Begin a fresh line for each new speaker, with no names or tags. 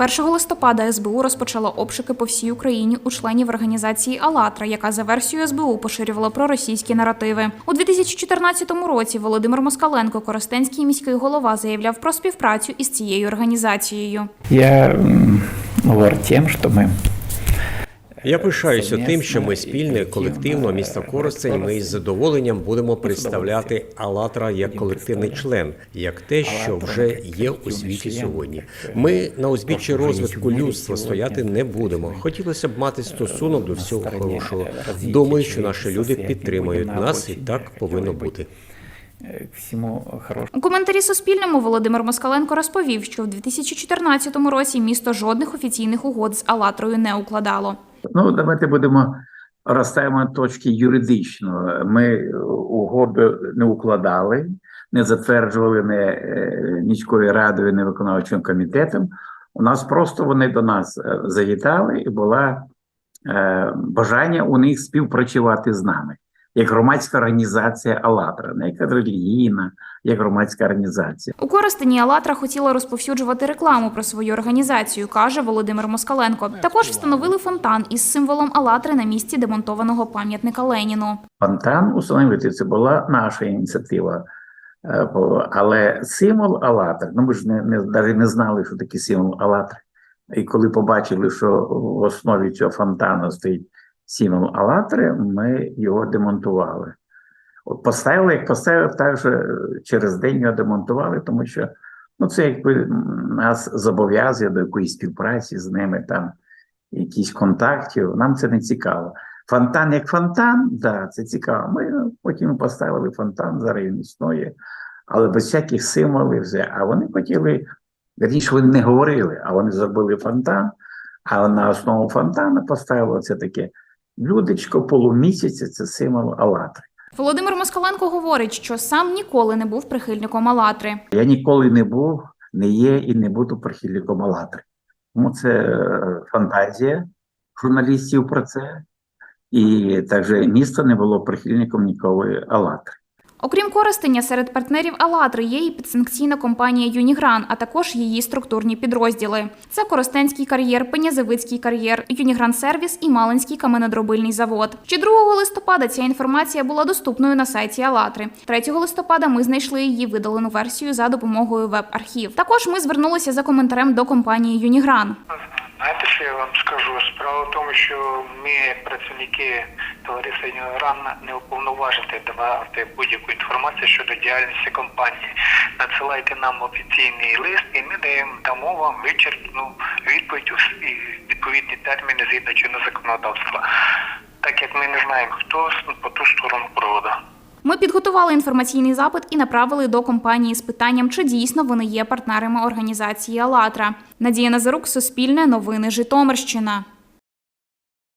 1 листопада СБУ розпочало обшуки по всій Україні у членів організації «АЛЛАТРА», яка за версією СБУ поширювала проросійські наративи. У 2014 році Володимир Москаленко, Коростенський міський голова, заявляв про співпрацю із цією організацією.
Я говорю тим, що мы
Я пишаюся тим, що ми спільно, колективно, місто Коростень. Ми із задоволенням будемо представляти «АЛЛАТРА» як колективний член, як те, що вже є у світі сьогодні. Ми на узбіччі розвитку людства стояти не будемо. Хотілося б мати стосунок до всього хорошого. Думаю, що наші люди підтримують нас, і так повинно бути.
к всему хорошему.
У коментарі Суспільному Володимир Москаленко розповів, що в 2014 році місто жодних офіційних угод з «АЛЛАТРою» не укладало.
Ну, давайте будемо розставимо точки юридично. Ми угоду не укладали, не затверджували не е, міською радою, не виконавчим комітетом. У нас просто вони до нас е, завітали, і була е, бажання у них співпрацювати з нами, як громадська організація «АЛЛАТРА», не як релігійна, як громадська організація.
У Коростені «АЛЛАТРА» хотіла розповсюджувати рекламу про свою організацію, каже Володимир Москаленко. Також встановили фонтан із символом «АЛЛАТРи» на місці демонтованого пам'ятника Леніну.
фонтан установити. Це була наша ініціатива. Е, Але символ «АЛЛАТРА», ну ми ж не, не, навіть не знали, що таке символ «АЛЛАТРа». І коли побачили, що в основі цього фонтану стоїть символ «АЛЛАТРи», ми його демонтували. От поставили, як поставив, так же через день його демонтували, тому що ну, це якби нас зобов'язує до якоїсь співпраці з ними, там якісь контактів. Нам це не цікаво. Фонтан як фонтан, да, це цікаво. Ми потім поставили фонтан, зараз він існує, але без всяких символів. все. А вони хотіли, вірніше, вони не говорили, а вони зробили фонтан, а на основу фонтану поставили це таке блюдечко полумісяця, це символ Алатри.
Володимир Москаленко говорить, що сам ніколи не був прихильником Алатри.
Я ніколи не був, не є і не буду прихильником Алатри. Тому це е, фантазія журналістів про це. І також місто не було прихильником ніколи «АЛЛАТРи».
Окрім Коростеня, серед партнерів «АЛЛАТРи» є і підсанкційна компанія «Юнігран», а також її структурні підрозділи. Це Коростенський кар'єр, Пенязевицький кар'єр, «Юнігран Сервіс» і Малинський каменодробильний завод. Ще 2 листопада ця інформація була доступною на сайті «АЛЛАТРи». 3 листопада ми знайшли її видалену версію за допомогою веб-архів. Також ми звернулися за коментарем до компанії «Юнігран».
Що я вам скажу? Справа в тому, що ми, працівники товариства «Юнігран», не уповноважені давати будь-яку інформацію щодо діяльності компанії. Надсилайте нам офіційний лист, і ми даємо дамо вам вичерпну відповідь у відповідні терміни згідно чинного законодавства. Так як ми не знаємо, хто по ту сторону проводу.
Ми підготували інформаційний запит і направили до компанії з питанням, чи дійсно вони є партнерами організації «АЛЛАТРА». Надія Назарук, Суспільне, Новини Житомирщина.